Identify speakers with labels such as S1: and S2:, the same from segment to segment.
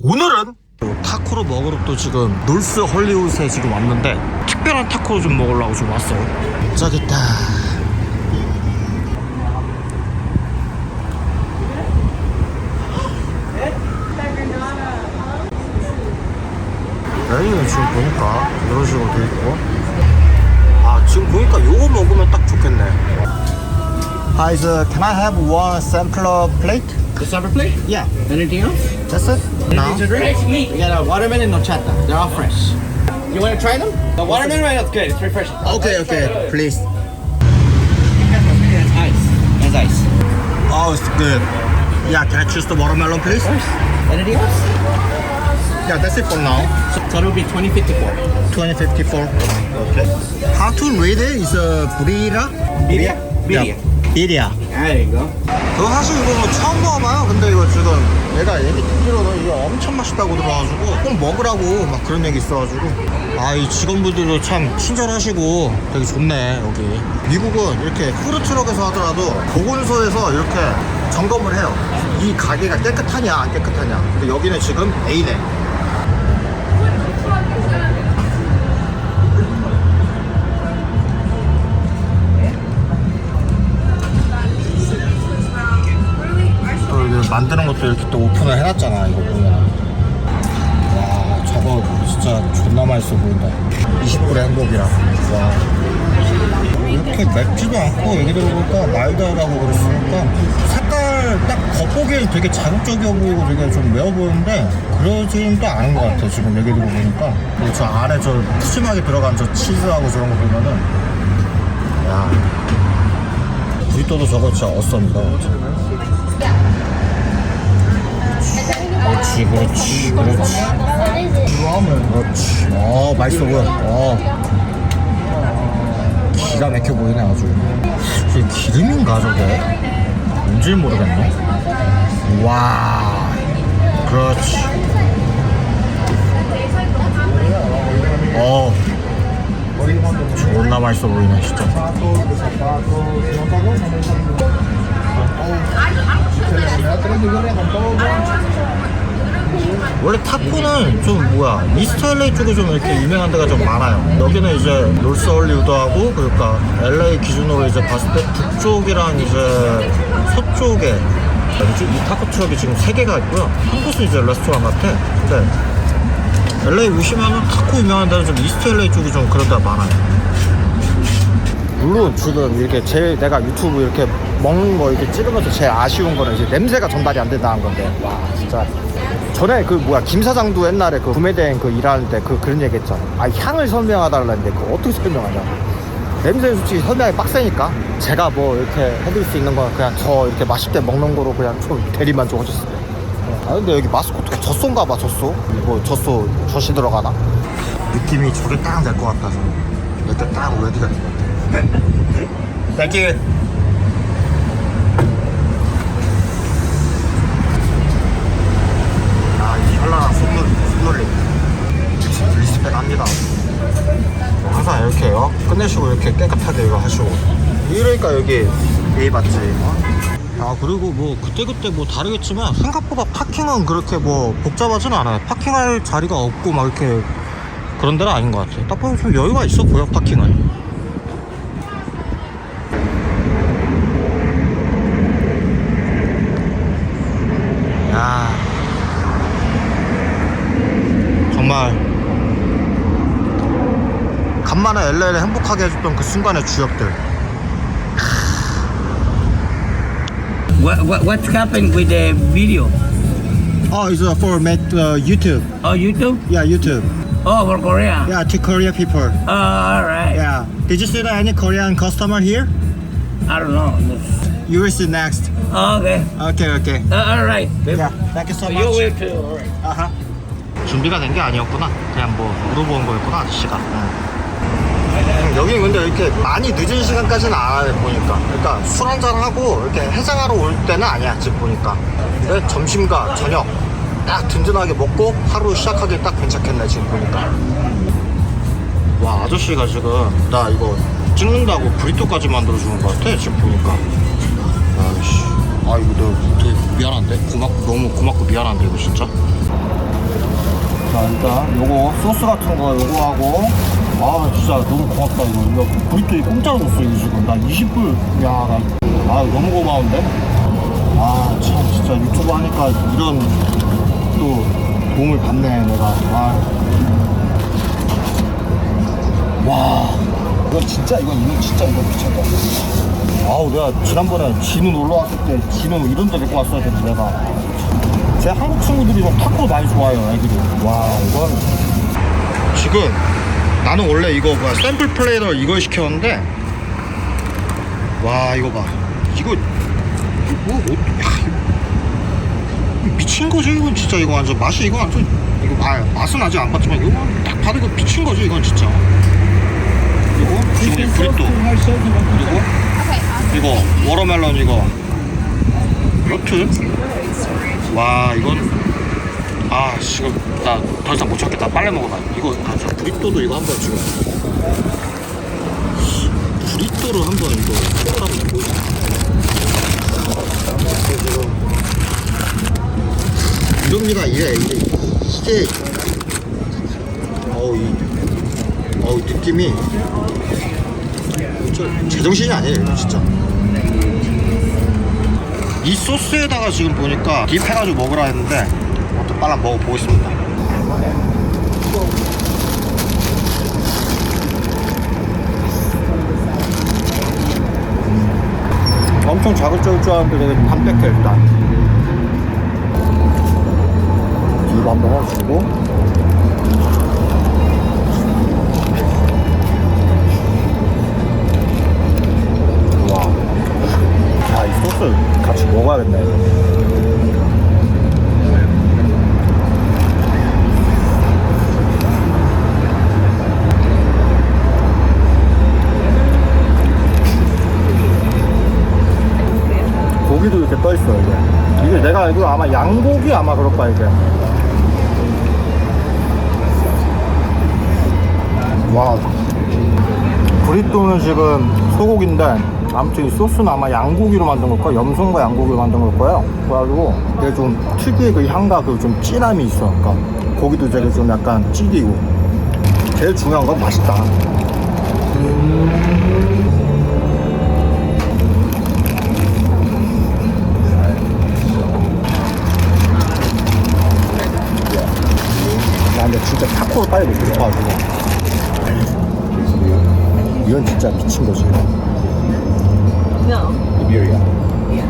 S1: 오늘은 타코를 먹으러 또 지금 놀스 헐리우드에 지금 왔는데 특별한 타코를 좀 먹으려고 좀 왔어요. 저기 있다. 메뉴는 지금 보니까 이런 식으로 돼 있고. 아 지금 보니까 요거 먹으면 딱 좋겠네 Hi, sir. Can I have one sampler plate?
S2: The supper plate?
S1: Yeah.
S2: Anything else?
S1: That's it? No.
S2: Fresh meat. We got a watermelon and horchata. They're all fresh. You want to try them? The watermelon right now is good. It's refreshing.
S1: Okay, okay, please.
S2: That's ice. That's ice.
S1: Oh, it's good. Yeah, can I choose the watermelon, please?
S2: Of course. Anything else?
S1: Yeah, that's it for now.
S2: So total will be 2054.
S1: 2054. Okay. How to read it is a Birria?
S2: Birria? Birria. There you go.
S1: 저 사실 이거 처음 먹어봐요. 근데 이거 지금 얘가 얘기 듣기로는 이거 엄청 맛있다고 들어가지고 꼭 먹으라고 막 그런 얘기 있어가지고 아 이 직원분들도 참 친절하시고 되게 좋네 여기. 미국은 이렇게 푸드트럭에서 하더라도 보건소에서 이렇게 점검을 해요. 이 가게가 깨끗하냐 안 깨끗하냐. 근데 여기는 지금 A네. 이렇게 또 오픈을 해놨잖아 이거 보면 와 저거 진짜 존나 맛있어 보인다. 20불의 행복이라 와. 이렇게 맵지도 않고 얘기 들어보니까 마일드하다고 그랬으니까 색깔 딱 겉보기엔 되게 자극적이어 보이고 되게 좀 매워 보이는데 그러지는 또 않은 것 같아 지금 얘기 들어보니까. 그리고 저 안에 저 푸짐하게 들어간 저 치즈하고 저런 거 보면은 야. 브리또도 저거 진짜 어썸이다 그렇지 그렇지 그렇지. 그렇지. 어 맛있어 보여. 어. 기가 막혀 보이네 아주. 이게 기름인가 저게? 뭔지 모르겠네. 와. 그렇지. 어. 존나 맛있어 보이네 진짜 원래 타코는 좀 뭐야 이스트 LA 쪽에 좀 이렇게 유명한 데가 좀 많아요. 여기는 이제 놀스 헐리우드하고 그러니까 LA 기준으로 이제 봤을 때 북쪽이랑 이제 서쪽에 이 타코 트럭이 지금 세 개가 있고요. 한 곳은 이제 레스토랑 같아. 근데 LA 오시면은 타코 유명한 데는 좀 이스트 LA 쪽이 좀 그런 데가 많아요. 물론 지금 이렇게 제일 내가 유튜브 이렇게 먹는 거 이렇게 찍으면서 제일 아쉬운 거는 이제 냄새가 전달이 안 된다는 건데. 와 진짜 전에 그 뭐야 김 사장도 옛날에 그 구매대행 그 일하는 데 그 그런 얘기 했잖아 아 향을 설명하달라는데 그거 어떻게 설명하냐. 냄새 솔직히 설명이 빡세니까. 제가 뭐 이렇게 해드릴 수 있는 건 그냥 저 이렇게 맛있게 먹는 거로 그냥 좀 대리만족하셨어요. 아 근데 여기 마스코트가 젖소인가 봐 젖소. 뭐 젖소 젖이 들어가나? 느낌이 저게 딱될것 같아서. 이렇게 딱 올려드려 Thank you. 아, 이 현란한 손놀, 손놀림. 리스펙 합니다. 항상 이렇게요. 끝내시고 이렇게 깨끗하게 이거 하시고. 이러니까 여기 A 받지. 아, 그리고 뭐, 그때그때 뭐 다르겠지만, 생각보다 파킹은 그렇게 뭐, 복잡하지는 않아요. 파킹할 자리가 없고, 막 이렇게, 그런 데는 아닌 것 같아요. 딱 보면 좀 여유가 있어 보여, 파킹은. 야 정말 간만에 LA를 행복하게 해줬던 그 순간의 주역들
S3: What, what what's happened with the video?
S1: Oh, it's uh, for make uh, YouTube.
S3: Oh, YouTube?
S1: Yeah, YouTube.
S3: Oh, for Korea.
S1: Yeah, to Korea people.
S3: Oh, all right.
S1: Yeah. Did you see that any Korean customer here?
S3: I don't know.
S1: You will see next.
S3: Okay.
S1: Okay, okay.
S3: Uh, all right.
S1: Yeah, thank you so
S3: You
S1: much.
S3: will too. All right.
S1: 아하. 준비가 된 게 아니었구나. 그냥 뭐 물어본 거였구나, 아저씨가. 여기 근데 이렇게 많이 늦은 시간까지는 안 해, 보니까. 그러니까 술 한잔 하고 이렇게 해장하러 올 때는 아니야, 지금 보니까. 근데 점심과 저녁 딱 든든하게 먹고 하루 시작하기 딱 괜찮겠네, 지금 보니까. 와, 아저씨가 지금 나 이거 찍는다고 브리또까지 만들어주는 것 같아, 지금 보니까. 아이씨. 아, 이거 너 되게 미안한데? 고맙고, 너무 고맙고 미안한데, 이거 진짜? 자 일단 요거 소스 같은 거 요거 하고 아 진짜 너무 고맙다 이거. 이거 브리또 공짜로 줬어 이거 지금. 나 20불. 야나 아 너무 고마운데? 아 참 진짜 유튜브 하니까 이런 또 도움을 받네 내가. 아. 와 이건 진짜 이건 이건 진짜 이건 미쳤다. 아우 내가 지난번에 진우 놀러 왔을 때 진우 이런 데 데리고 왔어야 되는데 내가. 제 한국 친구들이 좀 탁구 많이 좋아해요 애들이. 와 이건 지금 나는 원래 이거 뭐야 샘플 플레이더 이걸 시켰는데 와 이거 봐. 이거 뭐 어, 야, 이거 미친 거지? 이건 진짜 이거 완전 맛이 이거 완전 이거 아 맛은 아직 안 봤지만 이거 딱 봐도 이거 미친 거지 이건 진짜. 그리고 지금 이 브리또. 그리고 이거 워터멜론 이거. 요트. 와 이건 아 지금 나 더 이상 못 참겠다. 빨리 먹어봐. 이거 아, 저 브리또도 이거 한번 지금. 브리또를 한번 이거 먹으라고. 이거 이럽니다. 이래 이래 이게 어우 이 어우 느낌이 저 제정신이 아니에요 이거 진짜. 이 소스에다가 지금 보니까 딥 해가지고 먹으라 했는데 또 빨라 먹어보겠습니다. 음. 엄청 자극적일 줄 알았는데 되게 담백해 일단. 딥 한번 넣어주고. 와. 아, 이 소스 같이 먹어야겠네. 고기도 이렇게 떠 있어 이게. 이게 내가 알기로 아마 양고기 아마 그럴 거야 이게. 와. 브리또는 지금 소고기인데 아무튼 이 소스는 아마 양고기로 만든 걸 거야 염소인가 양고기로 만든 걸 거예요 그래가지고 이게 좀 특유의 그 향과 그 좀 진함이 있어 그러니까 고기도 되게 좀 약간 찌기고 제일 중요한 건 맛있다 진짜 타코를 빨리 먹고 싶어가지고 이건 진짜 미친 거지
S4: No.
S5: Iberia.
S4: Yeah.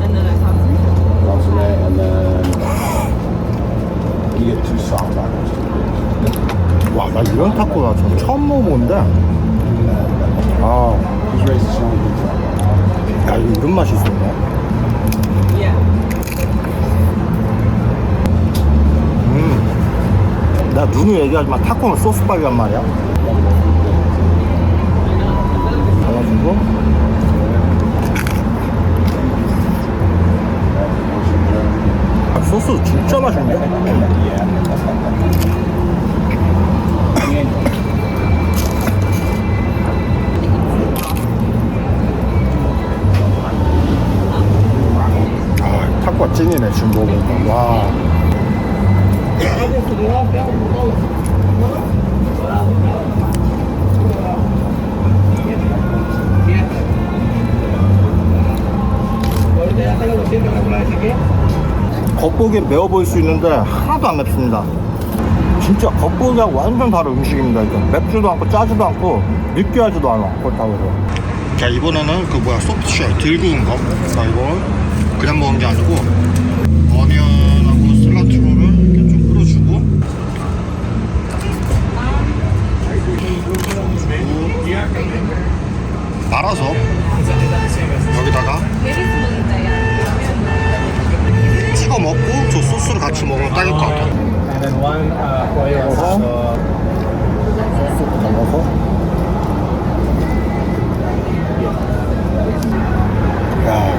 S4: And then I talked to
S5: Rosé, and then you get two soft tacos.
S1: 와 나 이런 타코 나 참- 처음 먹어보는데 아. 야 이거 이런 맛이 있었네 나 누누 얘기하지만 타코는 소스밥이란 말이야. 그래가지고. 아, 소스 진짜 맛있는데? 아, 타코가 찐이네 먹으니까 와 겉보기엔 매워 보일 수 있는데 하나도 안 맵습니다. 진짜 겉보기하고 완전 다른 음식입니다 이거. 맵지도 않고 짜지도 않고 느끼하지도 않아 그렇다고. 해서 자 이번에는 그 뭐야 소프트쉘 들 구운 거. 자, 이걸 그냥 먹은 게 아니고 슬라트로를 이렇게 좀 뿌려주고 말아서 여기다가 찍어 먹고 저 소스를 같이 먹으면 딱일 것 같아.
S5: And then one for your.
S1: 소스 담아서. 야.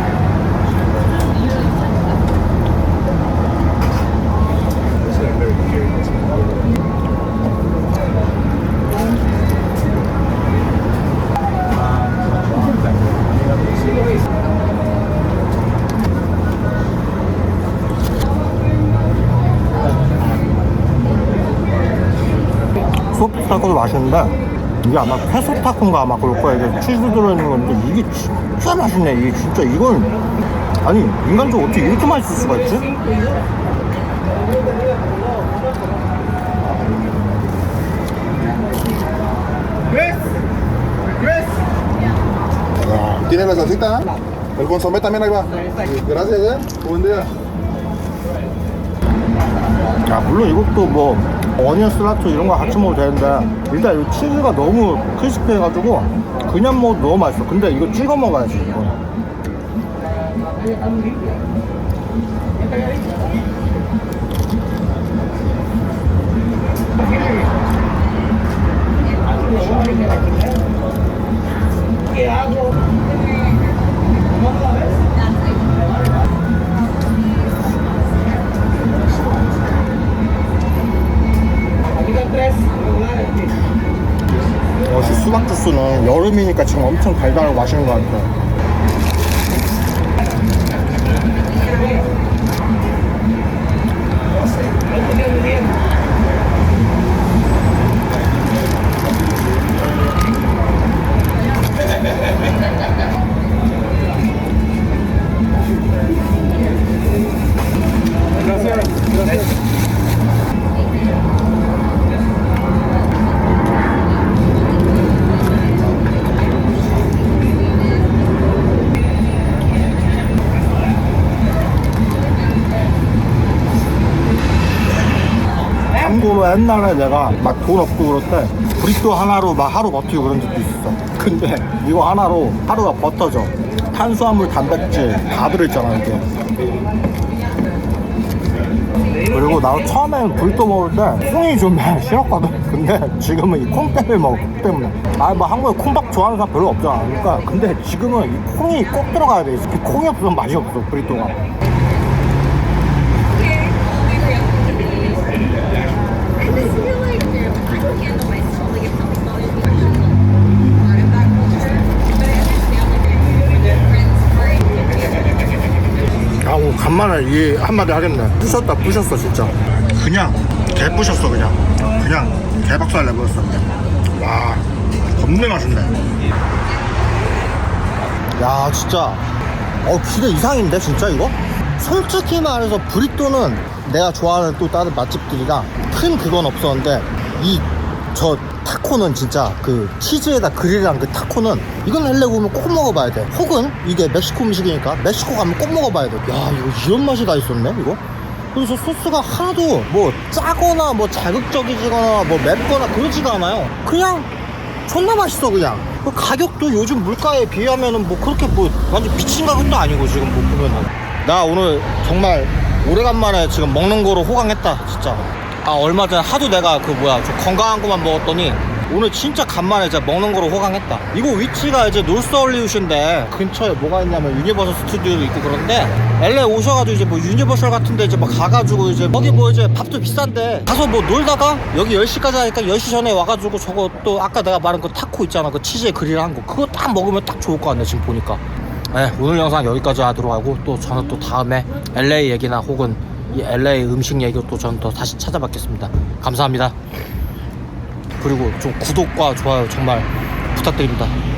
S1: 타코도 맛있는데 이게 아마 페소 타코인가 아마 그럴 거야 이게 치즈 들어있는 건데 이게 진짜 맛있네 이게 진짜 이건 아니 인간적으로 어떻게 이렇게 맛있을 수가 있지?
S6: ¿Tiene la salsita? El consomé también ahí va. Gracias, eh. Buen día.
S1: 야 물론 이것도 뭐 어니언 슬라트 이런 거 같이 먹어도 되는데 일단 이 치즈가 너무 크리스피해가지고 그냥 먹어도 너무 맛있어. 근데 이거 찍어 먹어야지 이거 여름이니까 지금 엄청 달달하고 맛있는 것 같아 참고로 옛날에 내가 막 돈 없고 그럴 때 브리또 하나로 막 하루 버티고 그런 적도 있었어. 근데 이거 하나로 하루가 버텨져. 탄수화물 단백질 다 들어있잖아 이게. 그리고 나도 처음에는 브리또 먹을 때 콩이 좀 싫었거든. 근데 지금은 이 콩 때문에 먹어 콩 때문에. 아니 뭐 한국에 콩밥 좋아하는 사람 별로 없잖아. 그러니까 근데 지금은 이 콩이 꼭 들어가야 돼. 이 콩이 없으면 맛이 없어 브리또가 간만에 이 한마디 하겠네. 부셨다, 부셨어, 진짜. 그냥, 개 부셨어, 그냥. 그냥, 개박살 내버렸어, 그냥. 와, 겁내 맛있네. 야, 진짜. 어, 기대 이상인데, 진짜 이거? 솔직히 말해서 브리또는 내가 좋아하는 또 다른 맛집들이랑 큰 그건 없었는데, 이, 저, 타코는 진짜 그 치즈에다 그릴한 그 타코는 이건 헬레고 오면 꼭 먹어봐야 돼. 혹은 이게 멕시코 음식이니까 멕시코 가면 꼭 먹어봐야 돼. 야 이거 이런 맛이 다 있었네 이거. 그래서 소스가 하나도 뭐 짜거나 뭐 자극적이거나 뭐 맵거나 그러지가 않아요. 그냥 존나 맛있어 그냥. 그 가격도 요즘 물가에 비하면은 뭐 그렇게 뭐 완전 미친 가격도 아니고 지금 뭐 보면은. 나 오늘 정말 오래간만에 지금 먹는 거로 호강했다 진짜. 아 얼마 전에 하도 내가 그 뭐야 좀 건강한 거만 먹었더니 오늘 진짜 간만에 진짜 먹는 거로 호강했다. 이거 위치가 이제 놀스얼리우션인데 근처에 뭐가 있냐면 유니버설 스튜디오도 있고 그런데 LA 오셔가지고 이제 뭐 유니버설 같은데 이제 막 가가지고 이제 거기 뭐 이제 밥도 비싼데 가서 뭐 놀다가 여기 10시까지 하니까 10시 전에 와가지고 저거 또 아까 내가 말한 그 타코 있잖아 그 치즈에 그릴 한 거. 그거 딱 먹으면 딱 좋을 것 같네 지금 보니까. 네, 오늘 영상 여기까지 하도록 하고 또 저는 또 다음에 LA 얘기나 혹은 이 LA 음식 얘기로 또 저는 또 다시 찾아뵙겠습니다. 감사합니다. 그리고 좀 구독과 좋아요 정말 부탁드립니다.